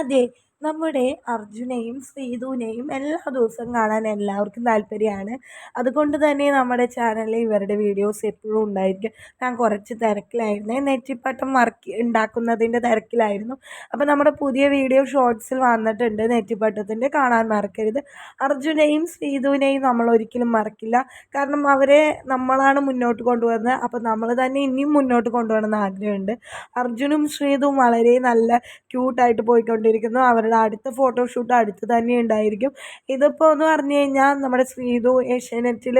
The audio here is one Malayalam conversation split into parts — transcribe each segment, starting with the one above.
അതെ നമ്മുടെ അർജുനെയും ശ്രീധുവിനെയും എല്ലാ ദിവസവും കാണാൻ എല്ലാവർക്കും താല്പര്യമാണ്. അതുകൊണ്ട് തന്നെ നമ്മുടെ ചാനലിൽ ഇവരുടെ വീഡിയോസ് എപ്പോഴും ഉണ്ടായിരിക്കും. ഞാൻ കുറച്ച് തിരക്കിലായിരുന്നു. നെറ്റിപ്പട്ടം വർക്ക് ഉണ്ടാക്കുന്നതിന്റെ തിരക്കിലായിരുന്നു. അപ്പോൾ നമ്മുടെ പുതിയ വീഡിയോ ഷോർട്സിൽ വന്നിട്ടുണ്ട് നെറ്റിപ്പട്ടത്തിന്റെ കാണാൻ മറക്കരുത്. അർജുനെയും ശ്രീധുവിനെയും നമ്മൾ ഒരിക്കലും മറക്കില്ല. കാരണം അവരെ നമ്മളാണ് മുന്നോട്ട് കൊണ്ടുവന്നത് അപ്പോൾ നമ്മൾ തന്നെ ഇനിയും മുന്നോട്ട് കൊണ്ടുപോകണമെന്ന് ആഗ്രഹമുണ്ട്. അർജുനും ശ്രീധുവും വളരെ നല്ല ക്യൂട്ടായിട്ട് പോയിക്കൊണ്ടിരിക്കുന്നു. അവരുടെ അടുത്ത ഫോട്ടോഷൂട്ട് അടുത്ത് തന്നെ ഉണ്ടായിരിക്കും. ഇതിപ്പോൾ എന്ന് പറഞ്ഞു കഴിഞ്ഞാൽ നമ്മുടെ ശ്രീതു ഏഷ്യാനെറ്റിൽ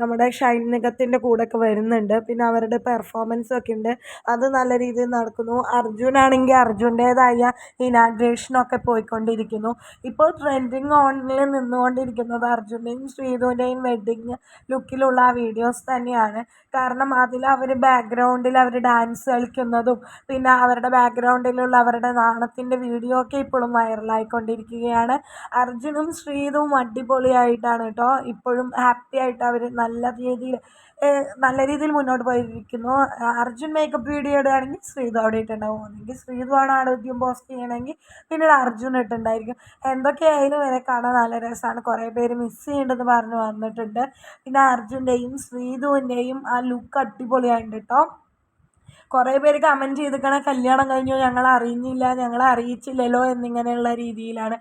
നമ്മുടെ ഷൈൻ നിഗത്തിന്റെ കൂടെയൊക്കെ വരുന്നുണ്ട്. പിന്നെ അവരുടെ പെർഫോമൻസ് ഒക്കെ ഉണ്ട്. അത് നല്ല രീതിയിൽ നടക്കുന്നു. അർജുനാണെങ്കിൽ അർജുന്റേതായ ഇനാഗ്രേഷനൊക്കെ പോയിക്കൊണ്ടിരിക്കുന്നു. ഇപ്പോൾ ട്രെൻഡിങ് ഓണിൽ നിന്നുകൊണ്ടിരിക്കുന്നത് അർജുന്റെയും ശ്രീതുവിന്റെയും വെഡ്ഡിങ് ലുക്കിലുള്ള ആ വീഡിയോസ് തന്നെയാണ്. കാരണം അതിൽ അവർ ബാക്ക്ഗ്രൗണ്ടിൽ അവർ ഡാൻസ് കളിക്കുന്നതും പിന്നെ അവരുടെ ബാക്ക്ഗ്രൗണ്ടിലുള്ള അവരുടെ നാണത്തിന്റെ വീഡിയോ ഒക്കെ ഇപ്പോഴും വൈറലായിക്കൊണ്ടിരിക്കുകയാണ്. അർജുനും ശ്രീതും അടിപൊളിയായിട്ടാണ് കേട്ടോ. ഇപ്പോഴും ഹാപ്പി ആയിട്ട് അവർ നല്ല രീതിയിൽ നല്ല രീതിയിൽ മുന്നോട്ട് പോയിരിക്കുന്നു. അർജുൻ മേക്കപ്പ് വീഡിയോ ഇടുകയാണെങ്കിൽ ശ്രീതു അവിടെ ഇട്ടുണ്ടാവും. ഒന്നെങ്കിൽ ശ്രീതു ആണ് ആരോഗ്യം പോസ്റ്റ് ചെയ്യണമെങ്കിൽ പിന്നീട് അർജുൻ ഇട്ടുണ്ടായിരിക്കും. എന്തൊക്കെയായാലും ഇവരെ കാണാൻ നല്ല രസമാണ്. കുറേ പേര് മിസ് ചെയ്യേണ്ടത് പറഞ്ഞ് വന്നിട്ടുണ്ട്. പിന്നെ അർജുന്റെയും ശ്രീതുവിന്റെയും ആ ലുക്ക് അടിപൊളിയായിട്ടുണ്ട് കേട്ടോ. കുറേ പേര് കമന്റ് ചെയ്തിരിക്കണ കല്യാണം കഴിഞ്ഞു? ഞങ്ങൾ അറിഞ്ഞില്ല ഞങ്ങളെ അറിയിച്ചില്ലല്ലോ എന്നിങ്ങനെയുള്ള രീതിയിലാണ്.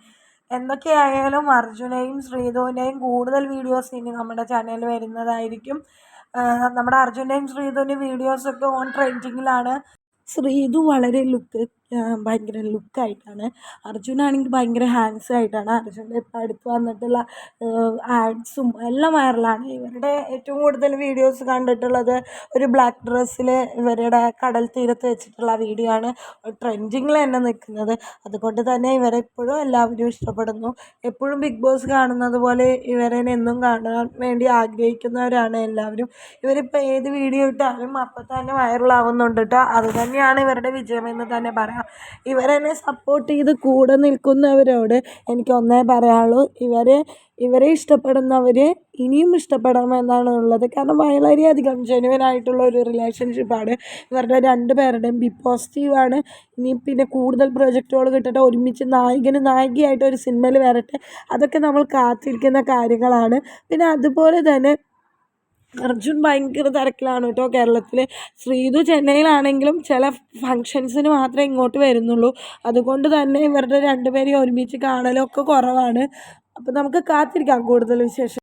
എന്തൊക്കെയായാലും അർജുനെയും ശ്രീധുവിന്റെയും കൂടുതൽ വീഡിയോസ് ഇനി നമ്മുടെ ചാനലിൽ വരുന്നതായിരിക്കും. നമ്മുടെ അർജുന്റെയും ശ്രീധുവിന്റെ വീഡിയോസൊക്കെ ഓൺ ട്രെൻഡിങ്ങിലാണ് ശ്രീധു വളരെ ലുക്ക് ഭയങ്കര ലുക്കായിട്ടാണ്. അർജുനാണെങ്കിൽ ഭയങ്കര ഹാൻഡ്സം ആയിട്ടാണ് അർജുന്റെ ഇപ്പം അടുത്ത് വന്നിട്ടുള്ള ആഡ്സും എല്ലാം വൈറലാണ്. ഇവരുടെ ഏറ്റവും കൂടുതൽ വീഡിയോസ് കണ്ടിട്ടുള്ളത് ഒരു ബ്ലാക്ക് ഡ്രസ്സിൽ ഇവരുടെ കടൽ തീരത്ത് വെച്ചിട്ടുള്ള വീഡിയോ ആണ് ട്രെൻഡിങ്ങിൽ തന്നെ നിൽക്കുന്നത്. അതുകൊണ്ട് തന്നെ ഇവരെ എപ്പോഴും എല്ലാവരും ഇഷ്ടപ്പെടുന്നു. എപ്പോഴും ബിഗ് ബോസ് കാണുന്നത് പോലെ ഇവരെ എന്നും കാണാൻ വേണ്ടി ആഗ്രഹിക്കുന്നവരാണ് എല്ലാവരും. ഇവരിപ്പോൾ ഏത് വീഡിയോ ഇട്ടാലും അപ്പം തന്നെ വൈറലാവുന്നുണ്ട് കേട്ടോ. അത് തന്നെയാണ് ഇവരുടെ വിജയമെന്ന് തന്നെ പറയാം. ഇവരെന്നെ സപ്പോർട്ട് ചെയ്ത് കൂടെ നിൽക്കുന്നവരോട് എനിക്ക് ഒന്നേ പറയാനുള്ളൂ. ഇവരെ ഇവരെ ഇഷ്ടപ്പെടുന്നവർ ഇനിയും ഇഷ്ടപ്പെടണമെന്നാണ് ഉള്ളത്. കാരണം വളരെയധികം ജെനുവൻ ആയിട്ടുള്ള ഒരു റിലേഷൻഷിപ്പാണ് ഇവരുടെ രണ്ട് പേരുടെയും ബി പോസിറ്റീവാണ് ഇനി പിന്നെ കൂടുതൽ പ്രൊജക്റ്റുകൾ കിട്ടട്ടെ ഒരുമിച്ച് നായകന് നായികയായിട്ട് ഒരു സിനിമയിൽ വരട്ടെ അതൊക്കെ നമ്മൾ കാത്തിരിക്കുന്ന കാര്യങ്ങളാണ്. പിന്നെ അതുപോലെ തന്നെ അർജുൻ ഭയങ്കര തിരക്കിലാണ് കേട്ടോ കേരളത്തിൽ ശ്രീതു ചെന്നൈയിലാണെങ്കിലും ചില ഫങ്ഷൻസിന് മാത്രമേ ഇങ്ങോട്ട് വരുന്നുള്ളൂ. അതുകൊണ്ട് തന്നെ ഇവരുടെ രണ്ടുപേരെയും ഒരുമിച്ച് കാണലൊക്കെ കുറവാണ്. അപ്പോൾ നമുക്ക് കാത്തിരിക്കാം കൂടുതൽ വിശേഷം